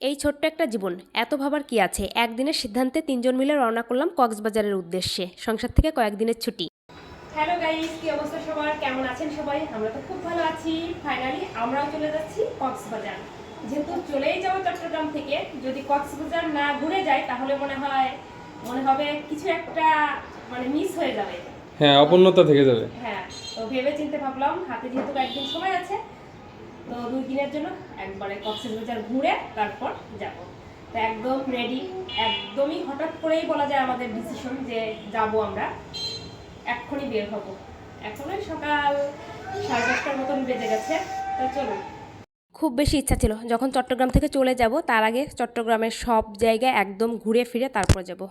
এই ছোট্ট একটা জীবন এত ভাবার কি আছে? একদিনের সিদ্ধান্তে তিনজন মিলে রওনা করলাম কক্সবাজারের উদ্দেশ্যে। সংসার থেকে কয়েকদিনের ছুটি। হ্যালো গাইস কি অবস্থা সবার? কেমন আছেন সবাই? আমরা তো খুব ভালো আছি। ফাইনালি আমরাও চলে যাচ্ছি কক্সবাজার। যেহেতু চলেই যাব চট্টগ্রাম থেকে যদি কক্সবাজার না ঘুরে যাই তাহলে মনে হয় মনে হবে কিছু একটা মানে মিস হয়ে যাবে। হ্যাঁ অপূর্ণতা থেকে যাবে। হ্যাঁ তো ভেবে চিন্তে ভাবলাম হাতে যেহেতু একদিন সময় আছে তো দুই দিনের জন্য একবারে কক্সবাজার ঘুরে তারপর যাব। তো একদম রেডি একদমই হঠাৎ করেই বলা যায় আমাদের ডিসিশন যে যাব আমরা। এক্ষুনি বের হব। এখনই সকাল সাড়ে দশটার মতন বেজে গেছে। তো চলুন। খুব বেশি ইচ্ছা ছিল। যখন চট্টগ্রাম থেকে চলে যাব, তার আগে চট্টগ্রামের সব জায়গায় একদম ঘুরে ফিরে তারপর যাব।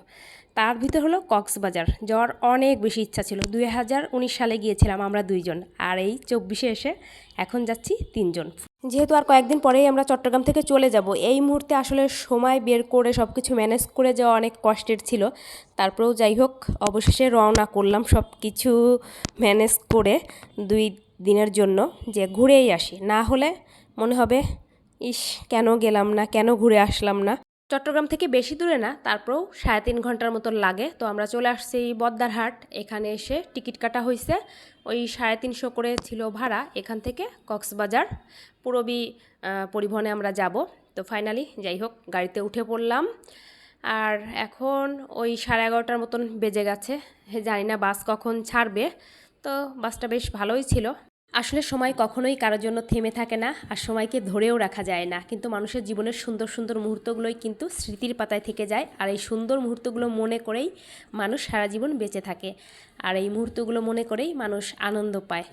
তার ভিতর হলো কক্সবাজার। যাওয়ার অনেক বেশি ইচ্ছা ছিল। দুই হাজার উনিশ সালে গিয়েছিলাম আমরা দুইজন। আর এই চব্বিশে এসে এখন যাচ্ছি তিনজন। যেহেতু আর কয়েকদিন পরেই আমরা চট্টগ্রাম থেকে চলে যাব, এই মুহূর্তে আসলে সময় বের করে সব কিছু ম্যানেজ করে যাওয়া অনেক কষ্টের ছিল। তারপরেও যাই হোক, অবশেষে রওনা করলাম সব কিছু ম্যানেজ করে দুই দিনের জন্য যে ঘুরেই আসি। না হলে মনে হবে, ইস, কেন গেলাম না, কেন ঘুরে আসলাম না? চট্টগ্রাম থেকে বেশি দূরে না, তারপরেও সাড়ে তিন ঘণ্টার মতন লাগে। তো আমরা চলে আসছি বদ্দারহাট এখানে এসে টিকিট কাটা হয়েছে ওই সাড়ে তিনশো করে ছিল ভাড়া এখান থেকে কক্সবাজার। পুরবি পরিবহনে আমরা যাব। তো ফাইনালি যাই হোক, গাড়িতে উঠে পড়লাম। আর এখন ওই সাড়ে এগারোটার মতন বেজে গেছে। জানি না বাস কখন ছাড়বে। তো বাসটা বেশ ভালোই ছিল। আসলে সময় কখনোই কারোর জন্য থেমে থাকে না আর সময়কে ধরেও রাখা যায় না। কিন্তু মানুষের জীবনের সুন্দর সুন্দর মুহূর্তগুলোই কিন্তু স্মৃতির পাতায় থেকে যায় আর এই সুন্দর মুহূর্তগুলো মনে করেই মানুষ সারা জীবন বেঁচে থাকে আর এই মুহূর্তগুলো মনে করেই মানুষ আনন্দ পায়।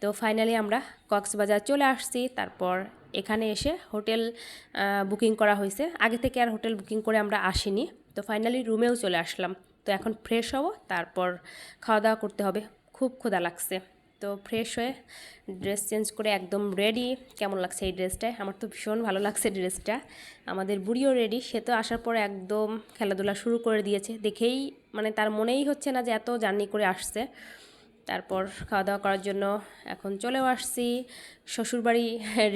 তো ফাইনালি আমরা কক্সবাজার চলে আসছি। তারপর এখানে এসে হোটেল বুকিং করা হয়েছে। আগে থেকে আর হোটেল বুকিং করে আমরা আসিনি। তো ফাইনালি রুমেও চলে আসলাম। তো এখন ফ্রেশ হব, তারপর খাওয়া দাওয়া করতে হবে। খুব ক্ষুধা লাগছে। তো ফ্রেশ হয়ে ড্রেস চেঞ্জ করে একদম রেডি কেমন লাগছে এই ড্রেসটায় আমার তো ভীষণ ভালো লাগছে ড্রেসটা আমাদের বুড়িও রেডি সে তো আসার পরে একদম খেলাধুলা শুরু করে দিয়েছে। দেখেই মানে তার মনেই হচ্ছে না যে এত জার্নি করে আসছে। তারপর খাওয়া দাওয়া করার জন্য এখন চলেও আসছি শ্বশুরবাড়ি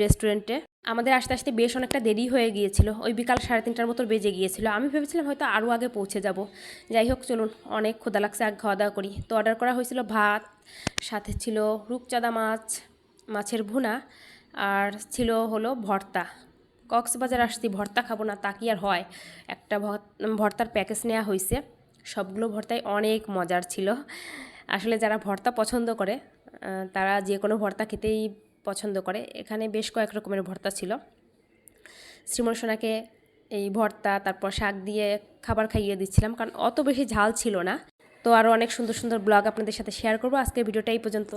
রেস্টুরেন্টে আমাদের আসতে আসতে বেশ অনেকটা দেরি হয়ে গিয়েছিল। ওই বিকাল সাড়ে তিনটার মতো বেজে গিয়েছিল। আমি ভেবেছিলাম হয়তো আরও আগে পৌঁছে যাব। যাই হোক, চলুন, অনেক ক্ষুদা লাগছে আগে খাওয়া দাওয়া করি। তো অর্ডার করা হয়েছিল ভাত, সাথে ছিল রূপচাঁদা মাছ, মাছের ভুনা, আর ছিল হলো ভর্তা। কক্সবাজার আসছি, ভর্তা খাব না, তা কি আর হয়? একটা ভর- ভর্তার প্যাকেজ নেওয়া হয়েছে সবগুলো ভর্তাই অনেক মজার ছিল। আসলে যারা ভর্তা পছন্দ করে তারা যে কোনো ভর্তা খেতেই পছন্দ করে। এখানে বেশ কয়েক রকমের ভর্তা ছিল। শ্রীমন সোনাকে এই ভর্তা, তারপর শাক দিয়ে খাবার খাইয়ে দিচ্ছিলাম, কারণ অত বেশি ঝাল ছিল না। তো আরও অনেক সুন্দর সুন্দর ব্লগ আপনাদের সাথে শেয়ার করব। আজকের ভিডিওটা এই পর্যন্ত।